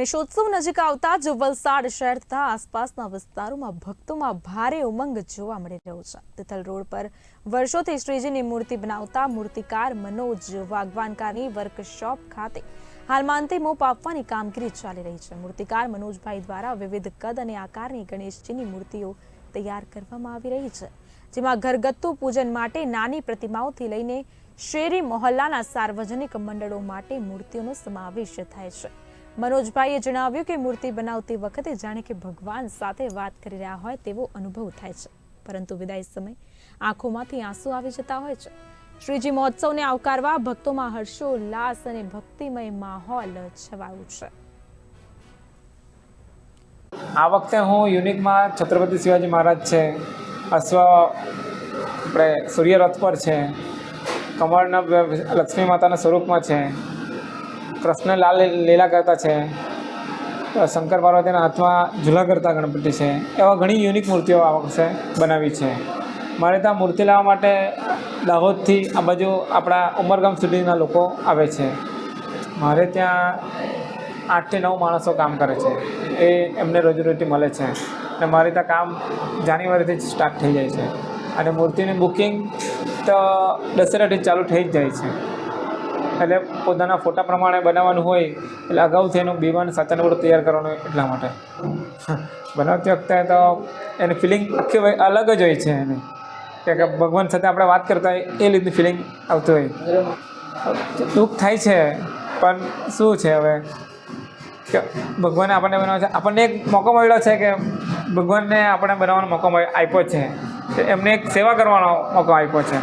ગણેશોત્સવ નજીક આવતા જ વલસાડ શહેર તથા આસપાસના વિસ્તારોમાં ભક્તોમાં ભારે ઉમંગ જોવા મળી રહ્યો છે. તિથલ રોડ પર વર્ષોથી શ્રીજીની મૂર્તિ બનાવતા મૂર્તિકાર મનોજ વાગવાનકારની વર્કશોપ ખાતે હાલમાં અંતિમ ઓપ આપવાની કામગીરી ચાલી રહી છે. મૂર્તિકાર મનોજભાઈ દ્વારા વિવિધ કદ અને આકારની ગણેશજીની મૂર્તિઓ તૈયાર કરવામાં આવી રહી છે, જેમાં ઘરગથ્થુ પૂજન માટે નાની પ્રતિમાઓથી લઈને શેરી મોહલ્લાના સાર્વજનિક મંડળો માટે મૂર્તિઓનો સમાવેશ થાય છે. મનોજભાઈએ જણાવ્યું કે મૂર્તિ બનાવતી વખતે જાણે કે ભગવાન સાથે વાત કરી રહ્યા હોય તેવો અનુભવ થાય છે. પરંતુ વિદાય સમય આંખોમાંથી આંસુ આવી જતા હોય છે. શ્રીજી મહોત્સવને આવકારવા ભક્તોમાં હર્ષોલ્લાસ અને ભક્તિમય માહોલ છવાયું છે. આ વખતે હું યુનિકમાં છત્રપતિ શિવાજી મહારાજ છે, અશ્વ આપણે સૂર્યરથ પર છે, કમળના લક્ષ્મી માતાના સ્વરૂપમાં છે કૃષ્ણ લાલ લીલા કરતા છે. શંકર પાર્વતીના હાથમાં ઝૂલા કરતા ગણપતિ છે. એવા ઘણી યુનિક મૂર્તિઓ આ વખતે બનાવી છે. મારે ત્યાં મૂર્તિ લાવવા માટે દાહોદથી આ બાજુ આપણા ઉમરગામ સુધીના લોકો આવે છે. મારે ત્યાં આઠથી નવ માણસો કામ કરે છે. એ એમને રોજીરોટી મળે છે. અને મારે ત્યાં કામ જાન્યુઆરીથી જ સ્ટાર્ટ થઈ જાય છે. અને મૂર્તિની બુકિંગ તો દશેરાથી ચાલુ થઈ જ જાય છે. એટલે પોતાના ફોટા પ્રમાણે બનાવવાનું હોય, એટલે અગાઉથી એનું બીમાન સાચાનું તૈયાર કરવાનું હોય એટલા માટે. બનાવતી વખતે તો એની ફિલિંગ આખી અલગ જ હોય છે એની. કે ભગવાન સાથે આપણે વાત કરતા હોય, એ રીતની ફિલિંગ આવતી હોય. દુઃખ થાય છે, પણ શું છે હવે? કે ભગવાને આપણને બનાવ્યો છે. આપણને એક મોકો મળ્યો છે કે ભગવાનને આપણે બનાવવાનો મોકો આપ્યો છે. એમને એક સેવા કરવાનો મોકો આપ્યો છે.